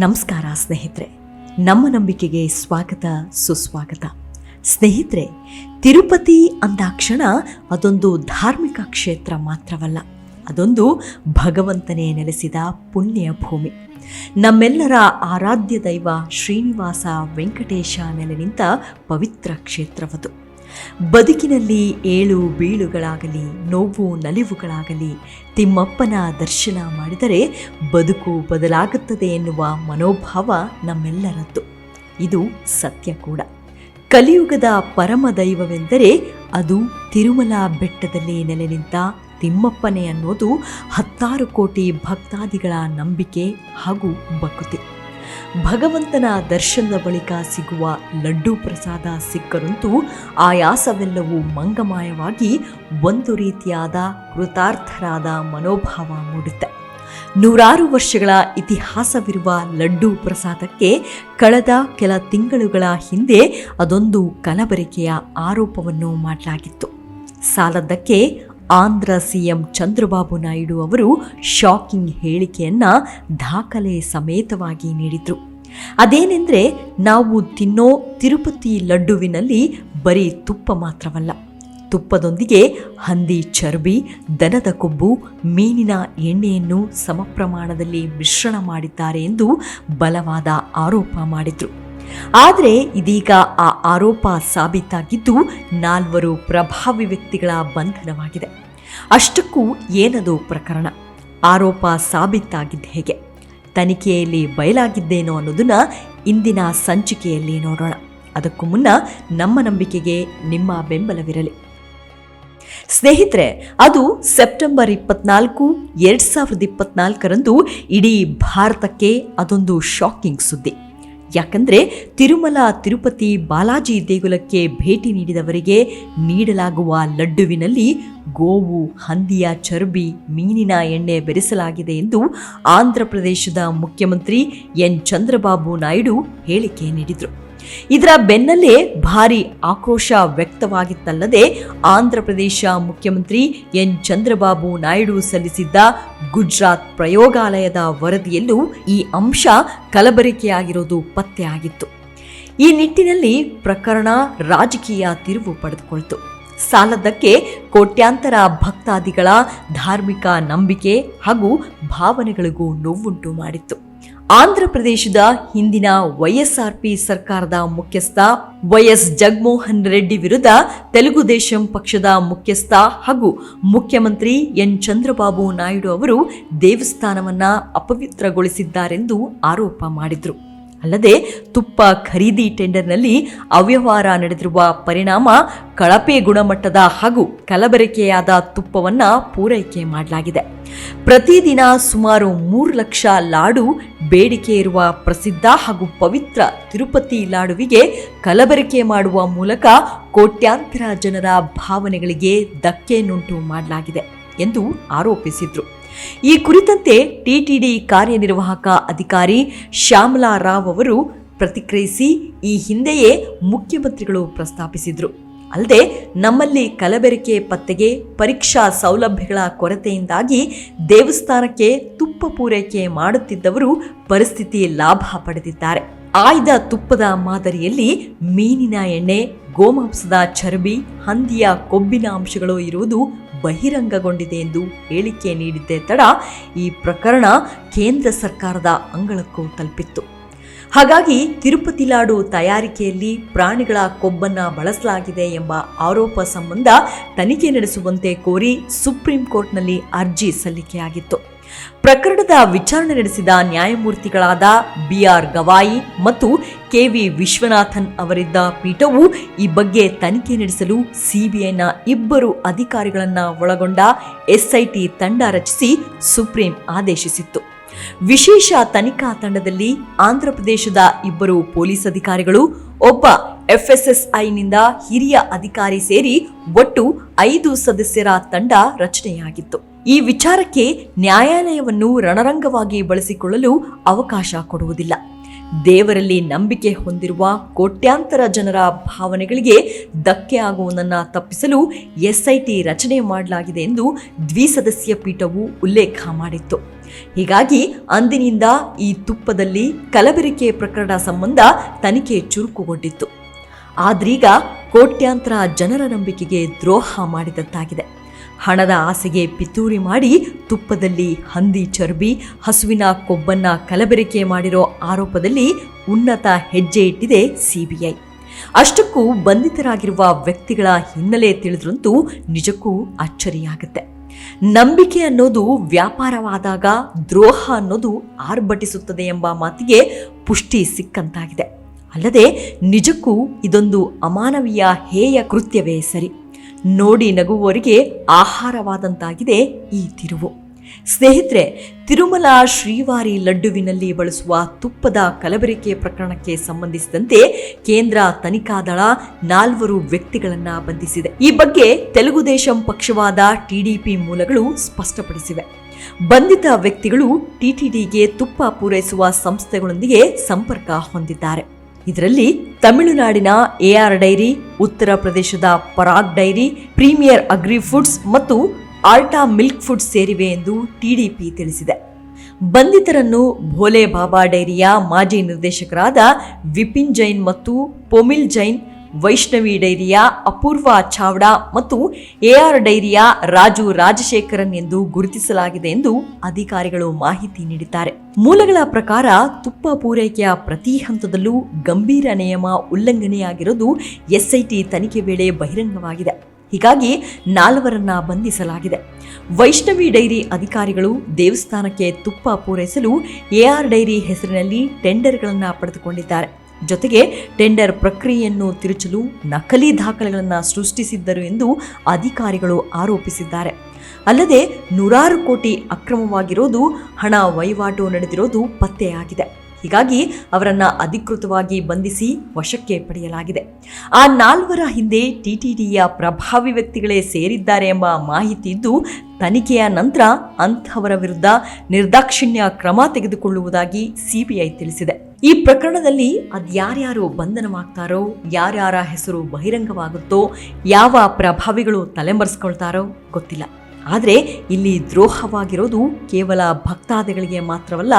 ನಮಸ್ಕಾರ ಸ್ನೇಹಿತರೆ. ನಮ್ಮ ನಂಬಿಕೆಗೆ ಸ್ವಾಗತ, ಸುಸ್ವಾಗತ. ಸ್ನೇಹಿತರೆ, ತಿರುಪತಿ ಅಂದಾಕ್ಷಣ ಅದೊಂದು ಧಾರ್ಮಿಕ ಕ್ಷೇತ್ರ ಮಾತ್ರವಲ್ಲ. ಅದೊಂದು ಭಗವಂತನೇ ನೆಲೆಸಿದ ಪುಣ್ಯ ಭೂಮಿ. ನಮ್ಮೆಲ್ಲರ ಆರಾಧ್ಯ ದೈವ ಶ್ರೀನಿವಾಸ ವೆಂಕಟೇಶ ನೆಲೆ ನಿಂತ ಪವಿತ್ರ ಕ್ಷೇತ್ರವದು. ಬದುಕಿನಲ್ಲಿ ಏಳು ಬೀಳುಗಳಾಗಲಿ, ನೋವು ನಲಿವುಗಳಾಗಲಿ, ತಿಮ್ಮಪ್ಪನ ದರ್ಶನ ಮಾಡಿದರೆ ಬದುಕು ಬದಲಾಗುತ್ತದೆ ಎನ್ನುವ ಮನೋಭಾವ ನಮ್ಮೆಲ್ಲರದ್ದು. ಇದು ಸತ್ಯ ಕೂಡ. ಕಲಿಯುಗದ ಪರಮ ದೈವವೆಂದರೆ ಅದು ತಿರುಮಲ ಬೆಟ್ಟದಲ್ಲಿ ನೆಲೆ ನಿಂತ ತಿಮ್ಮಪ್ಪನೇ ಅನ್ನೋದು ಹತ್ತಾರು ಕೋಟಿ ಭಕ್ತಾದಿಗಳ ನಂಬಿಕೆ ಹಾಗೂ ಭಕ್ತಿ. ಭಗವಂತನ ದರ್ಶನದ ಬಳಿಕ ಸಿಗುವ ಲಡ್ಡು ಪ್ರಸಾದ ಸಿಕ್ಕರಂತೂ ಆಯಾಸವೆಲ್ಲವೂ ಮಂಗಮಾಯವಾಗಿ ಒಂದು ರೀತಿಯಾದ ಕೃತಾರ್ಥರಾದ ಮನೋಭಾವ ಮೂಡುತ್ತೆ. ನೂರಾರು ವರ್ಷಗಳ ಇತಿಹಾಸವಿರುವ ಲಡ್ಡು ಪ್ರಸಾದಕ್ಕೆ ಕಳೆದ ಕೆಲ ತಿಂಗಳುಗಳ ಹಿಂದೆ ಅದೊಂದು ಕಲಬೆರಕೆಯ ಆರೋಪವನ್ನು ಮಾಡಲಾಗಿತ್ತು. ಸಾಲದ್ದಕ್ಕೆ ಆಂಧ್ರ ಸಿಎಂ ಚಂದ್ರಬಾಬು ನಾಯ್ಡು ಅವರು ಶಾಕಿಂಗ್ ಹೇಳಿಕೆಯನ್ನು ದಾಖಲೆ ಸಮೇತವಾಗಿ ನೀಡಿದರು. ಅದೇನೆಂದರೆ ನಾವು ತಿನ್ನೋ ತಿರುಪತಿ ಲಡ್ಡುವಿನಲ್ಲಿ ಬರೀ ತುಪ್ಪ ಮಾತ್ರವಲ್ಲ, ತುಪ್ಪದೊಂದಿಗೆ ಹಂದಿ ಚರ್ಬಿ, ದನದ ಕೊಬ್ಬು, ಮೀನಿನ ಎಣ್ಣೆಯನ್ನು ಸಮಪ್ರಮಾಣದಲ್ಲಿ ಮಿಶ್ರಣ ಮಾಡಿದ್ದಾರೆ ಎಂದು ಬಲವಾದ ಆರೋಪ ಮಾಡಿದ್ರು. ಆದರೆ ಇದೀಗ ಆ ಆರೋಪ ಸಾಬೀತಾಗಿದ್ದು ನಾಲ್ವರು ಪ್ರಭಾವಿ ವ್ಯಕ್ತಿಗಳ ಬಂಧನವಾಗಿದೆ. ಅಷ್ಟಕ್ಕೂ ಏನದು ಪ್ರಕರಣ? ಆರೋಪ ಸಾಬೀತಾಗಿದ್ದು ಹೇಗೆ? ತನಿಖೆಯಲ್ಲಿ ಬಯಲಾಗಿದ್ದೇನೋ ಅನ್ನೋದನ್ನ ಇಂದಿನ ಸಂಚಿಕೆಯಲ್ಲಿ ನೋಡೋಣ. ಅದಕ್ಕೂ ಮುನ್ನ ನಮ್ಮ ನಂಬಿಕೆಗೆ ನಿಮ್ಮ ಬೆಂಬಲವಿರಲಿ. ಸ್ನೇಹಿತರೆ, ಅದು ಸೆಪ್ಟೆಂಬರ್ ಇಪ್ಪತ್ನಾಲ್ಕು, ಎರಡ್ ಸಾವಿರದ ಇಪ್ಪತ್ನಾಲ್ಕರಂದು ಇಡೀ ಭಾರತಕ್ಕೆ ಅದೊಂದು ಶಾಕಿಂಗ್ ಸುದ್ದಿ. ಯಾಕಂದ್ರೆ ತಿರುಮಲ ತಿರುಪತಿ ಬಾಲಾಜಿ ದೇಗುಲಕ್ಕೆ ಭೇಟಿ ನೀಡಿದವರಿಗೆ ನೀಡಲಾಗುವ ಲಡ್ಡುವಿನಲ್ಲಿ ಗೋವು, ಹಂದಿಯ ಚರ್ಬಿ, ಮೀನಿನ ಎಣ್ಣೆ ಬೆರೆಸಲಾಗಿದೆ ಎಂದು ಆಂಧ್ರ ಪ್ರದೇಶದ ಮುಖ್ಯಮಂತ್ರಿ ಎನ್. ಚಂದ್ರಬಾಬು ನಾಯ್ಡು ಹೇಳಿಕೆ ನೀಡಿದರು. ಇದರ ಬೆನ್ನಲ್ಲೇ ಭಾರಿ ಆಕ್ರೋಶ ವ್ಯಕ್ತವಾಗಿತ್ತಲ್ಲದೆ ಆಂಧ್ರಪ್ರದೇಶ ಮುಖ್ಯಮಂತ್ರಿ ಎನ್ ಚಂದ್ರಬಾಬು ನಾಯ್ಡು ಸಲ್ಲಿಸಿದ್ದ ಗುಜರಾತ್ ಪ್ರಯೋಗಾಲಯದ ವರದಿಯಲ್ಲೂ ಈ ಅಂಶ ಕಲಬೆರಕೆಯಾಗಿರೋದು ಪತ್ತೆಯಾಗಿತ್ತು ಈ ನಿಟ್ಟಿನಲ್ಲಿ ಪ್ರಕರಣ ರಾಜಕೀಯ ತಿರುವು ಪಡೆದುಕೊಳ್ತು. ಸಾಲದಕ್ಕೆ ಕೋಟ್ಯಾಂತರ ಭಕ್ತಾದಿಗಳ ಧಾರ್ಮಿಕ ನಂಬಿಕೆ ಹಾಗೂ ಭಾವನೆಗಳಿಗೂ ನೋವುಂಟು ಮಾಡಿತ್ತು. ಆಂಧ್ರ ಪ್ರದೇಶದ ಹಿಂದಿನ ವೈಎಸ್ಆರ್ಪಿ ಸರ್ಕಾರದ ಮುಖ್ಯಸ್ಥ ವೈಎಸ್ ಜಗಮೋಹನ್ ರೆಡ್ಡಿ ವಿರುದ್ಧ ತೆಲುಗು ದೇಶಂ ಪಕ್ಷದ ಮುಖ್ಯಸ್ಥ ಹಾಗೂ ಮುಖ್ಯಮಂತ್ರಿ ಎನ್ ಚಂದ್ರಬಾಬು ನಾಯ್ಡು ಅವರು ದೇವಸ್ಥಾನವನ್ನ ಅಪವಿತ್ರಗೊಳಿಸಿದ್ದಾರೆಂದು ಆರೋಪ ಮಾಡಿದ್ರು. ಅಲ್ಲದೆ ತುಪ್ಪ ಖರೀದಿ ಟೆಂಡರ್ನಲ್ಲಿ ಅವ್ಯವಹಾರ ನಡೆದಿರುವ ಪರಿಣಾಮ ಕಳಪೆ ಗುಣಮಟ್ಟದ ಹಾಗೂ ಕಲಬೆರಕೆಯಾದ ತುಪ್ಪವನ್ನು ಪೂರೈಕೆ ಮಾಡಲಾಗಿದೆ. ಪ್ರತಿದಿನ ಸುಮಾರು ಮೂರು ಲಕ್ಷ ಲಾಡು ಬೇಡಿಕೆ ಇರುವ ಪ್ರಸಿದ್ಧ ಹಾಗೂ ಪವಿತ್ರ ತಿರುಪತಿ ಲಾಡುವಿಗೆ ಕಲಬೆರಕೆ ಮಾಡುವ ಮೂಲಕ ಕೋಟ್ಯಾಂತರ ಜನರ ಭಾವನೆಗಳಿಗೆ ಧಕ್ಕೆಯನ್ನುಂಟು ಮಾಡಲಾಗಿದೆ ಎಂದು ಆರೋಪಿಸಿದ್ರು. ಈ ಕುರಿತಂತೆ ಟಿಟಿಡಿ ಕಾರ್ಯನಿರ್ವಾಹಕ ಅಧಿಕಾರಿ ಶ್ಯಾಮಲಾ ರಾವ್ ಅವರು ಪ್ರತಿಕ್ರಿಯಿಸಿ ಈ ಹಿಂದೆಯೇ ಮುಖ್ಯಮಂತ್ರಿಗಳು ಪ್ರಸ್ತಾಪಿಸಿದ್ರು. ಅಲ್ಲದೆ ನಮ್ಮಲ್ಲಿ ಕಲಬೆರಕೆ ಪತ್ತೆಗೆ ಪರೀಕ್ಷಾ ಸೌಲಭ್ಯಗಳ ಕೊರತೆಯಿಂದಾಗಿ ದೇವಸ್ಥಾನಕ್ಕೆ ತುಪ್ಪ ಪೂರೈಕೆ ಮಾಡುತ್ತಿದ್ದವರು ಪರಿಸ್ಥಿತಿ ಲಾಭ ಪಡೆದಿದ್ದಾರೆ. ಆಯ್ದ ತುಪ್ಪದ ಮಾದರಿಯಲ್ಲಿ ಮೀನಿನ ಎಣ್ಣೆ, ಗೋಮಾಂಸದ ಚರ್ಬಿ, ಹಂದಿಯ ಕೊಬ್ಬಿನ ಅಂಶಗಳು ಇರುವುದು ಬಹಿರಂಗಗೊಂಡಿದೆ ಎಂದು ಹೇಳಿಕೆ ನೀಡಿದ್ದೇ ತಡ ಈ ಪ್ರಕರಣ ಕೇಂದ್ರ ಸರ್ಕಾರದ ಅಂಗಳಕ್ಕೂ ತಲುಪಿತ್ತು. ಹಾಗಾಗಿ ತಿರುಪತಿ ಲಾಡು ತಯಾರಿಕೆಯಲ್ಲಿ ಪ್ರಾಣಿಗಳ ಕೊಬ್ಬನ್ನ ಬಳಸಲಾಗಿದೆ ಎಂಬ ಆರೋಪ ಸಂಬಂಧ ತನಿಖೆ ನಡೆಸುವಂತೆ ಕೋರಿ ಸುಪ್ರೀಂ ಕೋರ್ಟ್ನಲ್ಲಿ ಅರ್ಜಿ ಸಲ್ಲಿಕೆಯಾಗಿತ್ತು. ಪ್ರಕರಣದ ವಿಚಾರಣೆ ನಡೆಸಿದ ನ್ಯಾಯಮೂರ್ತಿಗಳಾದ ಬಿಆರ್ ಗವಾಯಿ ಮತ್ತು ಕೆವಿ ವಿಶ್ವನಾಥನ್ ಅವರಿದ್ದ ಪೀಠವು ಈ ಬಗ್ಗೆ ತನಿಖೆ ನಡೆಸಲು ಸಿಬಿಐನ ಇಬ್ಬರು ಅಧಿಕಾರಿಗಳನ್ನು ಒಳಗೊಂಡ ಎಸ್ಐಟಿ ತಂಡ ರಚಿಸಿ ಸುಪ್ರೀಂ ಆದೇಶಿಸಿತ್ತು. ವಿಶೇಷ ತನಿಖಾ ತಂಡದಲ್ಲಿ ಆಂಧ್ರಪ್ರದೇಶದ ಇಬ್ಬರು ಪೊಲೀಸ್ ಅಧಿಕಾರಿಗಳು, ಒಬ್ಬ ಎಫ್ಎಸ್ಎಸ್ಐನಿಂದ ಹಿರಿಯ ಅಧಿಕಾರಿ ಸೇರಿ ಒಟ್ಟು ಐದು ಸದಸ್ಯರ ತಂಡ ರಚನೆಯಾಗಿತ್ತು. ಈ ವಿಚಾರಕ್ಕೆ ನ್ಯಾಯಾಲಯವನ್ನು ರಣರಂಗವಾಗಿ ಬಳಸಿಕೊಳ್ಳಲು ಅವಕಾಶ ಕೊಡುವುದಿಲ್ಲ. ದೇವರಲ್ಲಿ ನಂಬಿಕೆ ಹೊಂದಿರುವ ಕೋಟ್ಯಾಂತರ ಜನರ ಭಾವನೆಗಳಿಗೆ ಧಕ್ಕೆ ಆಗುವುದನ್ನು ತಪ್ಪಿಸಲು ಎಸ್ಐಟಿ ರಚನೆ ಮಾಡಲಾಗಿದೆ ಎಂದು ದ್ವಿಸದಸ್ಯ ಪೀಠವು ಉಲ್ಲೇಖ ಮಾಡಿತ್ತು. ಹೀಗಾಗಿ ಅಂದಿನಿಂದ ಈ ತುಪ್ಪದಲ್ಲಿ ಕಲಬೆರಕೆ ಪ್ರಕರಣ ಸಂಬಂಧ ತನಿಖೆ ಚುರುಕುಗೊಂಡಿತ್ತು. ಆದ್ರೀಗ ಕೋಟ್ಯಾಂತರ ಜನರ ನಂಬಿಕೆಗೆ ದ್ರೋಹ ಮಾಡಿದಂತಾಗಿದೆ. ಹಣದ ಆಸೆಗೆ ಪಿತೂರಿ ಮಾಡಿ ತುಪ್ಪದಲ್ಲಿ ಹಂದಿ ಚರ್ಬಿ, ಹಸುವಿನ ಕೊಬ್ಬನ್ನ ಕಲಬೆರಕೆ ಮಾಡಿರೋ ಆರೋಪದಲ್ಲಿ ಉನ್ನತ ಹೆಜ್ಜೆ ಇಟ್ಟಿದೆ ಸಿಬಿಐ. ಅಷ್ಟಕ್ಕೂ ಬಂಧಿತರಾಗಿರುವ ವ್ಯಕ್ತಿಗಳ ಹಿನ್ನೆಲೆ ತಿಳಿದ್ರಂತೂ ನಿಜಕ್ಕೂ ಅಚ್ಚರಿಯಾಗುತ್ತೆ. ನಂಬಿಕೆ ಅನ್ನೋದು ವ್ಯಾಪಾರವಾದಾಗ ದ್ರೋಹ ಅನ್ನೋದು ಆರ್ಭಟಿಸುತ್ತದೆ ಎಂಬ ಮಾತಿಗೆ ಪುಷ್ಟಿ ಸಿಕ್ಕಂತಾಗಿದೆ. ಅಲ್ಲದೆ ನಿಜಕ್ಕೂ ಇದೊಂದು ಅಮಾನವೀಯ ಹೇಯ ಕೃತ್ಯವೇ ಸರಿ. ನೋಡಿ ನಗುವವರಿಗೆ ಆಹಾರವಾದಂತಾಗಿದೆ ಈ ತಿರುವು. ಸ್ನೇಹಿತರೆ, ತಿರುಮಲ ಶ್ರೀವಾರಿ ಲಡ್ಡುವಿನಲ್ಲಿ ಬಳಸುವ ತುಪ್ಪದ ಕಲಬೆರಕೆ ಪ್ರಕರಣಕ್ಕೆ ಸಂಬಂಧಿಸಿದಂತೆ ಕೇಂದ್ರ ತನಿಖಾ ದಳ ನಾಲ್ವರು ವ್ಯಕ್ತಿಗಳನ್ನ ಬಂಧಿಸಿದೆ. ಈ ಬಗ್ಗೆ ತೆಲುಗು ದೇಶಂ ಪಕ್ಷವಾದ ಟಿಡಿಪಿ ಮೂಲಗಳು ಸ್ಪಷ್ಟಪಡಿಸಿವೆ. ಬಂಧಿತ ವ್ಯಕ್ತಿಗಳು ಟಿಟಿಡಿಗೆ ತುಪ್ಪ ಪೂರೈಸುವ ಸಂಸ್ಥೆಗಳೊಂದಿಗೆ ಸಂಪರ್ಕ ಹೊಂದಿದ್ದಾರೆ. ಇದರಲ್ಲಿ ತಮಿಳುನಾಡಿನ ಎಆರ್ ಡೈರಿ, ಉತ್ತರ ಪ್ರದೇಶದ Parag dairy, premier agri foods ಮತ್ತು ಆಲ್ಟಾ ಮಿಲ್ಕ್ ಫುಡ್ಸ್ ಸೇರಿವೆ ಎಂದು ಟಿಡಿಪಿ ತಿಳಿಸಿದೆ. ಬಂಧಿತರನ್ನು ಭೋಲೆ ಬಾಬಾ ಡೈರಿಯ ಮಾಜಿ ನಿರ್ದೇಶಕರಾದ ವಿಪಿನ್ ಜೈನ್ ಮತ್ತು ಪೊಮಿಲ್ ಜೈನ್ ವೈಷ್ಣವಿ ಡೈರಿಯ, ಅಪೂರ್ವ ಚಾವ್ಡಾ ಮತ್ತು ಎಆರ್ ಡೈರಿಯ ರಾಜು ರಾಜಶೇಖರನ್ ಎಂದು ಗುರುತಿಸಲಾಗಿದೆ ಎಂದು ಅಧಿಕಾರಿಗಳು ಮಾಹಿತಿ ನೀಡಿದ್ದಾರೆ. ಮೂಲಗಳ ಪ್ರಕಾರ ತುಪ್ಪ ಪೂರೈಕೆಯ ಪ್ರತಿ ಹಂತದಲ್ಲೂ ಗಂಭೀರ ನಿಯಮ ಉಲ್ಲಂಘನೆಯಾಗಿರೋದು ಎಸ್ಐಟಿ ತನಿಖೆ ವೇಳೆ ಬಹಿರಂಗವಾಗಿದೆ. ಹೀಗಾಗಿ ನಾಲ್ವರನ್ನ ಬಂಧಿಸಲಾಗಿದೆ. ವೈಷ್ಣವಿ ಡೈರಿ ಅಧಿಕಾರಿಗಳು ದೇವಸ್ಥಾನಕ್ಕೆ ತುಪ್ಪ ಪೂರೈಸಲು ಎಆರ್ ಡೈರಿ ಹೆಸರಿನಲ್ಲಿ ಟೆಂಡರ್ಗಳನ್ನು ಪಡೆದುಕೊಂಡಿದ್ದಾರೆ. ಜೊತೆಗೆ ಟೆಂಡರ್ ಪ್ರಕ್ರಿಯೆಯನ್ನು ತಿರುಚಲು ನಕಲಿ ದಾಖಲೆಗಳನ್ನು ಸೃಷ್ಟಿಸಿದ್ದರು ಎಂದು ಅಧಿಕಾರಿಗಳು ಆರೋಪಿಸಿದ್ದಾರೆ. ಅಲ್ಲದೆ ನೂರಾರು ಕೋಟಿ ಅಕ್ರಮವಾಗಿರೋದು ಹಣ ವಹಿವಾಟು ನಡೆದಿರೋದು ಪತ್ತೆಯಾಗಿದೆ. ಹೀಗಾಗಿ ಅವರನ್ನು ಅಧಿಕೃತವಾಗಿ ಬಂಧಿಸಿ ವಶಕ್ಕೆ ಪಡೆಯಲಾಗಿದೆ. ಆ ನಾಲ್ವರ ಹಿಂದೆ ಟಿಟಿಡಿಯ ಪ್ರಭಾವಿ ವ್ಯಕ್ತಿಗಳೇ ಸೇರಿದ್ದಾರೆ ಎಂಬ ಮಾಹಿತಿ ಇದ್ದು, ತನಿಖೆಯ ನಂತರ ಅಂಥವರ ವಿರುದ್ಧ ನಿರ್ದಾಕ್ಷಿಣ್ಯ ಕ್ರಮ ತೆಗೆದುಕೊಳ್ಳುವುದಾಗಿ ಸಿಬಿಐ ತಿಳಿಸಿದೆ. ಈ ಪ್ರಕರಣದಲ್ಲಿ ಅದ್ಯಾರ್ಯಾರು ಬಂಧನವಾಗ್ತಾರೋ, ಯಾರ್ಯಾರ ಹೆಸರು ಬಹಿರಂಗವಾಗುತ್ತೋ, ಯಾವ ಪ್ರಭಾವಿಗಳು ತಲೆಮರೆಸ್ಕೊಳ್ತಾರೋ ಗೊತ್ತಿಲ್ಲ. ಆದರೆ ಇಲ್ಲಿ ದ್ರೋಹವಾಗಿರೋದು ಕೇವಲ ಭಕ್ತಾದಿಗಳಿಗೆ ಮಾತ್ರವಲ್ಲ,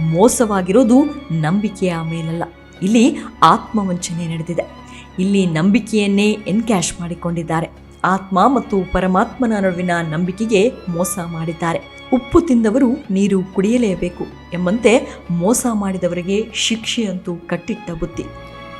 ಮೋಸವಾಗಿರೋದು ನಂಬಿಕೆಯ ಮೇಲಲ್ಲ. ಇಲ್ಲಿ ಆತ್ಮವಂಚನೆ ನಡೆದಿದೆ. ಇಲ್ಲಿ ನಂಬಿಕೆಯನ್ನೇ ಎನ್ಕ್ಯಾಶ್ ಮಾಡಿಕೊಂಡಿದ್ದಾರೆ. ಆತ್ಮ ಮತ್ತು ಪರಮಾತ್ಮನ ನಡುವಿನ ನಂಬಿಕೆಗೆ ಮೋಸ ಮಾಡಿದ್ದಾರೆ. ಉಪ್ಪು ತಿಂದವರು ನೀರು ಕುಡಿಯಲೇಬೇಕು ಎಂಬಂತೆ ಮೋಸ ಮಾಡಿದವರಿಗೆ ಶಿಕ್ಷೆಯಂತೂ ಕಟ್ಟಿಟ್ಟ ಬುದ್ಧಿ.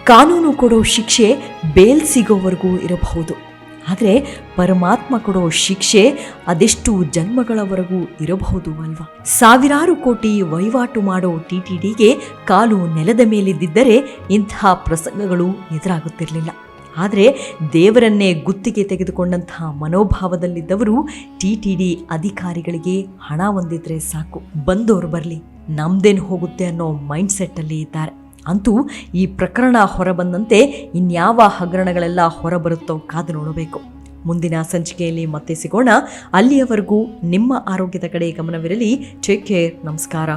ಕಾನೂನು ಕೊಡೋ ಶಿಕ್ಷೆ ಬೇಲ್ ಸಿಗೋವರೆಗೂ ಇರಬಹುದು. ಆದರೆ ಪರಮಾತ್ಮ ಕೊಡೋ ಶಿಕ್ಷೆ ಅದೆಷ್ಟು ಜನ್ಮಗಳವರೆಗೂ ಇರಬಹುದು ಅಲ್ವಾ? ಸಾವಿರಾರು ಕೋಟಿ ವಹಿವಾಟು ಮಾಡೋ ಟಿಟಿಡಿಗೆ ಕಾಲು ನೆಲದ ಮೇಲಿದ್ದರೆ ಇಂತಹ ಪ್ರಸಂಗಗಳು ಎದುರಾಗುತ್ತಿರಲಿಲ್ಲ. ಆದರೆ ದೇವರನ್ನೇ ಗುತ್ತಿಗೆ ತೆಗೆದುಕೊಂಡಂತಹ ಮನೋಭಾವದಲ್ಲಿದ್ದವರು ಟಿಟಿಡಿ ಅಧಿಕಾರಿಗಳಿಗೆ ಹಣ ಹೊಂದಿದ್ರೆ ಸಾಕು. ಬಂದವರು ಬರಲಿ, ನಮ್ದೇನು ಹೋಗುತ್ತೆ ಅನ್ನೋ ಮೈಂಡ್ ಸೆಟ್ಟಲ್ಲಿ ಇದ್ದಾರೆ. ಅಂತೂ ಈ ಪ್ರಕರಣ ಹೊರಬಂದಂತೆ ಇನ್ಯಾವ ಹಗರಣಗಳೆಲ್ಲ ಹೊರಬರುತ್ತೋ ಕಾದು ನೋಡಬೇಕು. ಮುಂದಿನ ಸಂಚಿಕೆಯಲ್ಲಿ ಮತ್ತೆ ಸಿಗೋಣ. ಅಲ್ಲಿಯವರೆಗೂ ನಿಮ್ಮ ಆರೋಗ್ಯದ ಕಡೆ ಗಮನವಿರಲಿ. ಟೇಕ್ ಕೇರ್ ನಮಸ್ಕಾರ.